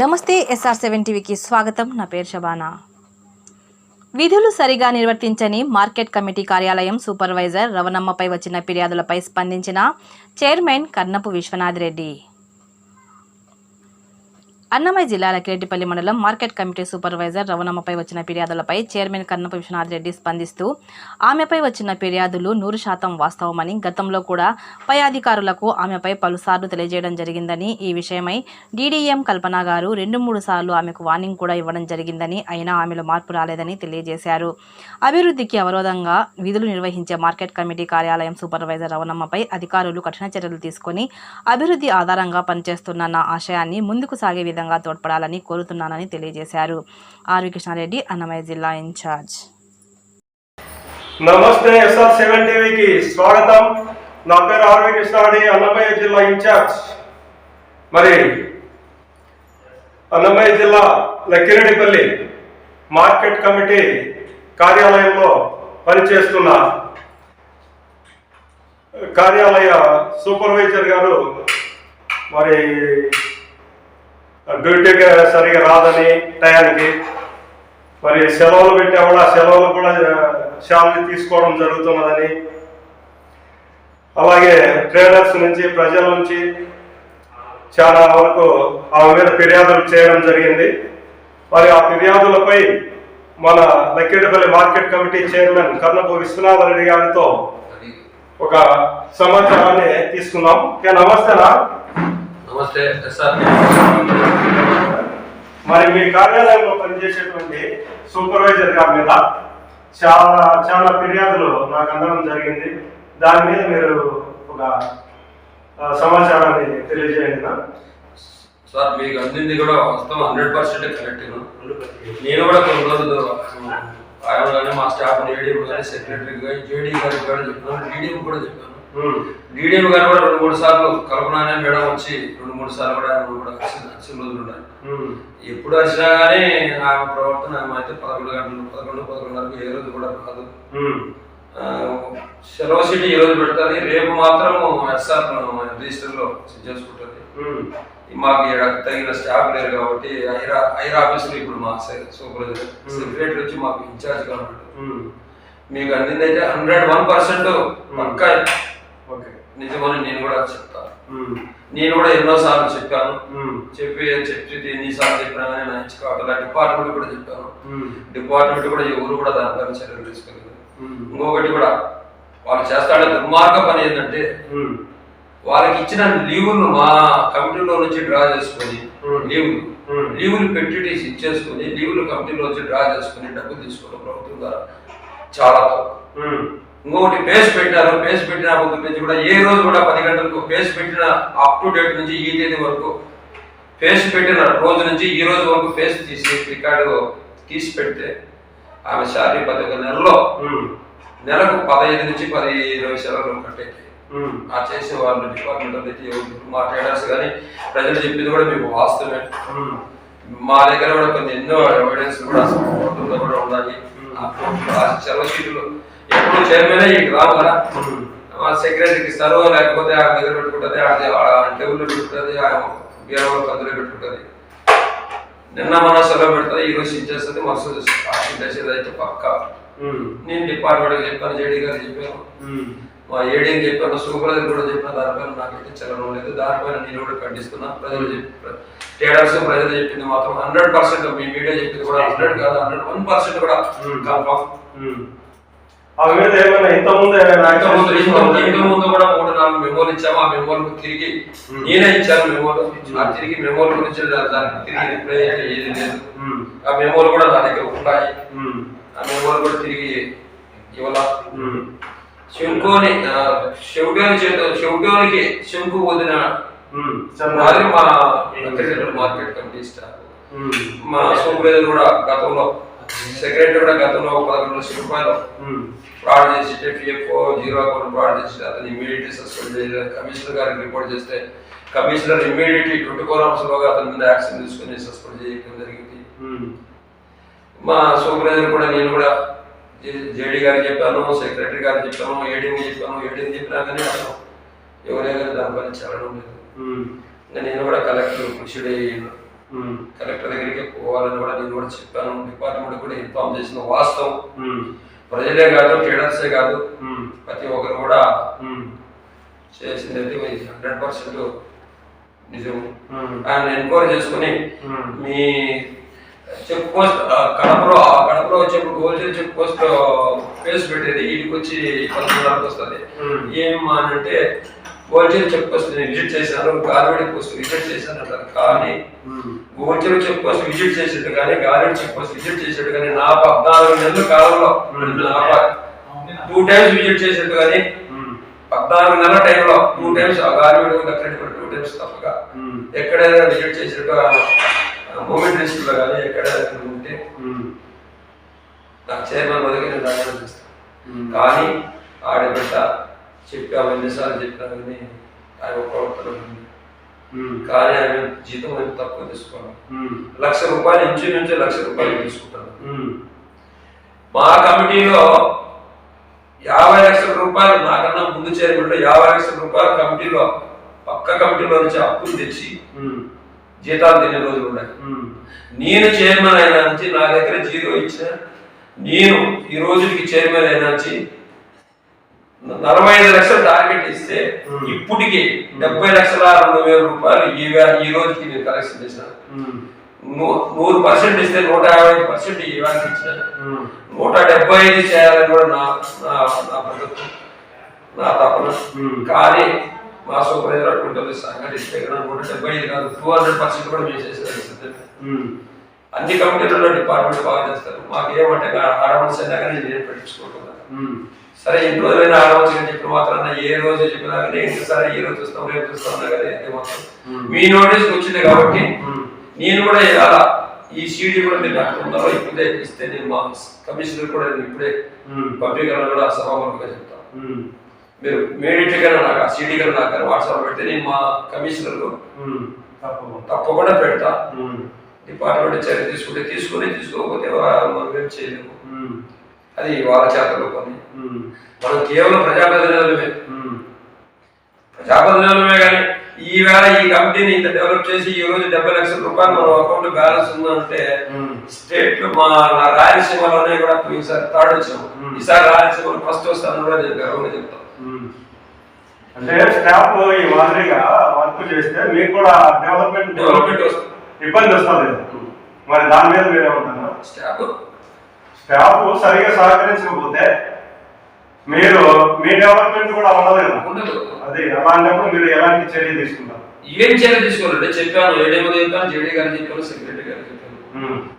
నమస్తే SR seven టీవీకి స్వాగతం. నా పేరు షబానా విధులు సరిగా నిర్వర్తించని మార్కెట్ కమిటీ కార్యాలయం సూపర్వైజర్ రవణమ్మపై వచ్చిన ఫిర్యాదులపై స్పందించిన చైర్మన్ కర్ణపు విశ్వనాథ్ రెడ్డి. అన్నమయ్య జిల్లా లకిరెడ్డిపల్లి మండలం మార్కెట్ కమిటీ సూపర్వైజర్ రవణమ్మపై వచ్చిన ఫిర్యాదులపై చైర్మన్ కన్నప విశ్వనాథ్ రెడ్డి స్పందిస్తూ ఆమెపై వచ్చిన ఫిర్యాదులు నూరు శాతం వాస్తవమని గతంలో కూడా పై అధికారులకు ఆమెపై పలుసార్లు తెలియజేయడం జరిగిందని ఈ విషయమై డీడీఎం కల్పన గారు రెండు మూడు సార్లు ఆమెకు వార్నింగ్ కూడా ఇవ్వడం జరిగిందని అయినా ఆమెలో మార్పు రాలేదని తెలియజేశారు. అభివృద్ధికి అవరోధంగా విధులు నిర్వహించే మార్కెట్ కమిటీ కార్యాలయం సూపర్వైజర్ రవణమ్మపై అధికారులు కఠిన చర్యలు తీసుకొని అభివృద్ధి ఆధారంగా పనిచేస్తున్న నా ఆశయాన్ని ముందుకు సాగే విధంగా తోడ్పడాలని కోరుతున్నానని తెలియజేశారు. ఆర్వి కృష్ణారెడ్డి అన్నమయ్య జిల్లా ఇన్ఛార్జ్. నమస్తే ఎస్ఆర్ సెవెన్ టీవీకి స్వాగతం. నా పేరు ఆర్వి కృష్ణారెడ్డి అన్నమయ్య జిల్లా ఇన్ఛార్జ్. మరి అన్నమయ్య జిల్లా లక్కిరెడ్డిపల్లి మార్కెట్ కమిటీ కార్యాలయంలో పనిచేస్తున్న కార్యాలయ సూపర్వైజర్ గారు మరి డ్యూటీకి సరిగా రాదని టయానికి. మరి సెలవులు పెట్టా కూడా సెలవులు కూడా శాలరీ తీసుకోవడం జరుగుతున్నదని. అలాగే ట్రేడర్స్ నుంచి ప్రజల నుంచి చాలా వరకు ఆమె మీద ఫిర్యాదులు చేయడం జరిగింది. మరి ఆ ఫిర్యాదులపై మన Lakketapalli market committee chairman Karnapu Viswanatha Reddy గారితో ఒక సమాచారాన్ని తీసుకున్నాం. ఓకే నమస్తేనా నమస్తే ఎస్ఆర్ మరి మీ కార్యాలయంలో పనిచేసేటువంటి సూపర్వైజర్ గారి మీద చాలా చాలా ఫిర్యాదులు నాకు అందడం జరిగింది. దాని మీద మీరు ఒక సమాచారాన్ని తెలియజేయండి. సార్ మీకు అందింది కూడా వాస్తవం హండ్రెడ్ పర్సెంట్ కరెక్ట్ నేను కూడా కొన్ని రోజులు ఆయన మా స్టాఫ్ ఏడీఎం కానీ సెక్రటరీ కానీ జేడీ గారికి కూడా చెప్పాను డీడీఎం కూడా చెప్పాను. డీడీఎం గారు కూడా రెండు మూడు సార్లు కల్పన అనే మేడం వచ్చి రెండు మూడు సార్లు కూడా ఆయన కూడా వచ్చిన రోజులు ఉన్నాయి ఉమ్, ఎప్పుడు వచ్చినా కానీ ఆమె ప్రవర్తన ఆమె అయితే పదకొండు గంటలు పదకొండు పదకొండున్నరకు ఏ రోజు కూడా ఆ, సెలవు సీట్ ఈ రోజు పెడుతుంది రేపు మాత్రం ఎస్ఆర్ రిజిస్టర్లో చేసుకుంటుంది. మాకు తగిన స్టాఫ్ లేరు కాబట్టి ఐరా ఐరా ఆఫీసులో ఇప్పుడు మా సూపర్వైజర్ సెక్రటరీ వచ్చి మాకు ఇన్ఛార్జ్గా ఉన్నాడు ఉమ్, మీకు అందింది అయితే హండ్రెడ్ వన్ పర్సెంట్ పక్కా నిజమని నేను కూడా చెప్తాను నేను కూడా ఎన్నో సార్లు చెప్పాను చెప్పి చెప్పి ఎన్నిసార్లు చెప్పినా కానీ నా ఇచ్చి కావట్లా. డిపార్ట్మెంట్ కూడా చెప్పాను. డిపార్ట్మెంట్ కూడా ఎవరు కూడా దానిపైన చర్యలు తీసుకోలేదు. ఇంకొకటి కూడా వాళ్ళు చేస్తాడే దుర్మార్గ పని ఏంటంటే వాళ్ళకి ఇచ్చిన లీవులు మా కమిటీలో నుంచి డ్రా చేసుకొని. లీవులు. లీవులు పెట్టి ఇచ్చేసుకొని లీవులు కమిటీలో నుంచి డ్రా చేసుకొని డబ్బు తీసుకోవడం ప్రభుత్వం ద్వారా చాలా తప్పు. ఇంకొకటి పేస్ పెట్టారు పేస్ పెట్టిన నుంచి కూడా ఏ రోజు కూడా పది గంటలకు పేస్ పెట్టిన అప్ టు డేట్ నుంచి ఈ తేదీ వరకు పేస్ పెట్టిన రోజు నుంచి ఈ రోజు వరకు పేస్ తీసి రికార్డు తీసి పెడితే ఆమె శారీ ప్రతి ఒక్క నెలలో నెలకు పదహైదు నుంచి పది ఇరవై సెలవులు కట్టేది. ఆ చేసే వాళ్ళు డిపార్ట్మెంట్ అయితే మా ట్రేడర్స్ కానీ ప్రజలు చెప్పింది కూడా మీకు వాస్తవమే మా దగ్గర కూడా కొన్ని ఎన్నో ఎవిడెన్స్ కూడా కూడా ఉన్నాయి ఆ సెలవు షీట్లు ఎప్పుడు చైర్మన్ ఈ గ్రామాల ఉమ్, మా సెక్రటరీకి ఇస్తారు లేకపోతే ఆ దగ్గర పెట్టుకుంటుంది ఆ టేబుల్ పెట్టుకుంటుంది ఆ బీరవ కందులో పెట్టుకుంటుంది. నిన్న మన సెలవు పెడుతుంది ఈ రోజు ఇచ్చేస్తుంది మస్తు చేసేది అయితే పక్క. నేను డిపార్ట్మెంట్కి చెప్పాను జేడీ గారు చెప్పాను. మా ఏడీఎం చెప్పాను సూపర్వైజర్ కూడా చెప్పిన దానిపైన నాకైతే చలనం లేదు. దానిపైన నేను కూడా ఖండిస్తున్నా. ప్రజలు చెప్పి ప్రజలు చెప్పింది మాత్రం హండ్రెడ్ పర్సెంట్ మీ మీడియా చెప్పింది కూడా హండ్రెడ్ కాదు హండ్రెడ్ వన్ పర్సెంట్ కూడా. ఉమ్. ఆమె మీద ఏమైనా ఇంత ముందు యాక్షన్ ఇంత ముందు- ఇంత తీసుకోవడం ముందు కూడా మూడు నాలుగు మెమోలు ఇచ్చాము. ఆ మెమోలకు తిరిగి. నేనే ఇచ్చాను మెమోలు ఆ తిరిగి మెమోల గురించి దానికి తిరిగి రిప్లై ఏది లేదు. ఆ మెమోలు కూడా నా దగ్గర ఉన్నాయి. ఉమ్, ఆ మెమోలు కూడా తిరిగి ఇవ్వాల? శంకుని శివుడోని శివుడోనికి శంకు వదిన చంద్ర- మా మార్కెట్ కమిటీ స్టాఫ్ ఉమ్, మా సూపర్వైజర్ కూడా గతంలో సెక్రటరీ కూడా గతంలో ఒక పదకొండు లక్షల రూపాయలు ఫ్రాడ్ చేసి పిఎఫ్ఓ జీరో అకౌంట్ ఫ్రాడ్ చేసి అతను ఇమీడియట్లీ సస్పెండ్ చేయాలి కమిషనర్ గారికి రిపోర్ట్ చేస్తే commissioner immediately twenty four hours లోగా అతని మీద యాక్షన్ తీసుకుని సస్పెండ్ చేయడం జరిగింది. మా సూపర్వైజర్ కూడా నేను కూడా జేడీ గారికి చెప్పాను సెక్రటరీ గారికి చెప్పాను ఏడీఎం చెప్పాను ఏడీఎం చెప్పినా కానీ అతను ఎవరే కానీ దానిపైన చలనం లేదు. నేను కూడా కలెక్టర్ కృషి ఉమ్, కలెక్టర్ దగ్గరికి పోవాలని కూడా నేను కూడా చెప్పాను. డిపార్ట్మెంట్ కూడా ఇన్ఫార్మ్ చేసిన వాస్తవం. ఉమ్, ప్రజలే కాదు ట్రేడర్సే కాదు. ఉమ్, ప్రతి ఒక్కరు కూడా చేసింది అయితే హండ్రెడ్ పర్సెంట్ నిజం. ఆయన ఎంక్వైరీ చేసుకుని మీ చెక్ పోస్ట్ కడపలో కడపలో వచ్చేప్పుడు హోల్సేల్ చెక్ పోస్ట్ ఫేస్ పెట్టేది. వీటికి వచ్చి పదకొండున్నరకు వస్తుంది. ఏం అని అంటే పోస్ట్ నేను విజిట్ చేశాను గార్మెంట్ పోస్ట్ విజిట్ చేశాను అంటారు. కానీ చెక్ పోస్ట్ విజిట్ చేసేట్టు కానీ చెక్ పోస్ట్ విజిట్ చేసేట్టు కానీ నా పద్నాలుగు నెలల కాలంలో టూ టైమ్స్ విజిట్ చేసేట్టు కానీ పద్నాలుగు నెలల టైంలో టూ టైమ్స్ ఆ గార్మెంట్ లెక్కటి టూ టైమ్స్ తప్పగా ఎక్కడైనా విజిట్ చేసినట్టు మూమెంట్ లిస్టులో కానీ ఎక్కడైనా ఉంటే నాకు చైర్మన్ చేస్తాను. ఉమ్, కానీ ఆడబిడ్డ చెప్పాము ఎన్నిసార్లు చెప్పినా కానీ ఆయన ప్రవర్తన కానీ ఆయన జీతం ఎంత తక్కువ ఉమ్, లక్ష రూపాయలు ఇంచు నుంచి లక్ష రూపాయలు తీసుకుంటాను మా కమిటీలో యాభై లక్షల రూపాయలు నాకన్నా ముందు చైర్మన్లో యాభై లక్షల రూపాయలు కమిటీలో పక్క కమిటీలో నుంచి అప్పులు తెచ్చి జీతాలు తినే రోజులు ఉన్నాయి. నేను చైర్మన్ అయినా నుంచి నా దగ్గర జీరో ఇచ్చిన నేను ఈ రోజుకి చైర్మన్ అయినా నుంచి నలభై ఐదు లక్షలు టార్గెట్ ఇస్తే. ఇప్పటికి డెబ్బై లక్షల రెండు వేల రూపాయలు ఈ ఈ రోజుకి నేను కలెక్షన్ చేసిన ఉమ్, నూ- నూరు పర్సెంట్ ఇస్తే నూట యాభై పర్సెంట్ ఈ వేళకి ఇచ్చిన నూట డెబ్బై ఐదు చేయాలని కూడా నా నా పద్ధతి నా తపన. కానీ మా సూపర్వైజర్ అటువంటి సంఘటిస్తే కనుక నూట డెబ్బై ఐదు కాదు టూ హండ్రెడ్ పర్సెంట్ కూడా మేము చేసేది ఉమ్, అన్ని కమిటీలలో డిపార్ట్మెంట్ బాగా చేస్తారు. మాకు ఏమంటే ఆడవలసి అయినా కానీ నేను పెట్టించుకుంటున్నాను ఉమ్, సరే ఎన్ని రోజులైనా ఆడవలసి అని చెప్పిన మాత్రాన ఏ రోజు చెప్పినా కానీ సరే ఈ రోజు చూస్తాం రేపు చూస్తాం కానీ మాత్రం. మీ నోటీస్కి వచ్చింది కాబట్టి నేను కూడా ఇవాళ ఈ సీడీ కూడా మీరు నాకు తొందరలో ఇప్పుడే ఇస్తే నేను మా కమిషనర్ కూడా నేను ఇప్పుడే ఉమ్, పబ్లిక్ కూడా సభాముఖంగా చెప్తాను. మీరు ఇమీడియట్గా నాకు ఆ సీడీ గారు నాకు వాట్సాప్ పెడితే నేను మా కమిషనర్ తప్పకుండా. పెడతా. డిపార్ట్మెంట్ చర్య తీసుకుంటే తీసుకుని తీసుకోకపోతే మనం ఏం చేయలేము. అది వాళ్ళ చేతలో పని. మనం కేవలం ప్రజాప్రతినిధులమే. ప్రజాప్రతినిధులమే కానీ ఈ వేళ ఈ కంపెనీని ఇంత డెవలప్ చేసి ఈ రోజు డెబ్బై లక్షల రూపాయలు మన అకౌంట్ బ్యాలెన్స్ ఉందంటే స్టేట్లో మా రాయలసీమలోనే కూడా ఈసారి థర్డ్ వచ్చాము. ఈసారి రాయలసీమలో ఫస్ట్ వస్తానని కూడా నేను గర్వంగా చెప్తాను. అంటే స్టాఫ్ ఈ మాదిరిగా వర్క్ చేస్తే మీకు కూడా డెవలప్మెంట్ డెవలప్మెంట్ వస్తుంది. ఇబ్బంది వస్తుంది. మరి దాని మీద మీరేమంటారు స్టాఫ్. స్టాఫ్ సరిగా సహకరించకపోతే మీరు మీ డెవలప్మెంట్ కూడా ఉండదు. కదా ఉండదు. అది అలాంటప్పుడు మీరు ఎలాంటి చర్య తీసుకుంటారు? ఏం చర్య తీసుకోవాలంటే చెప్పాను ఏడేమో చెప్పాను జేడీ గారు చెప్పాను సెక్రటరీ గారు చెప్పాను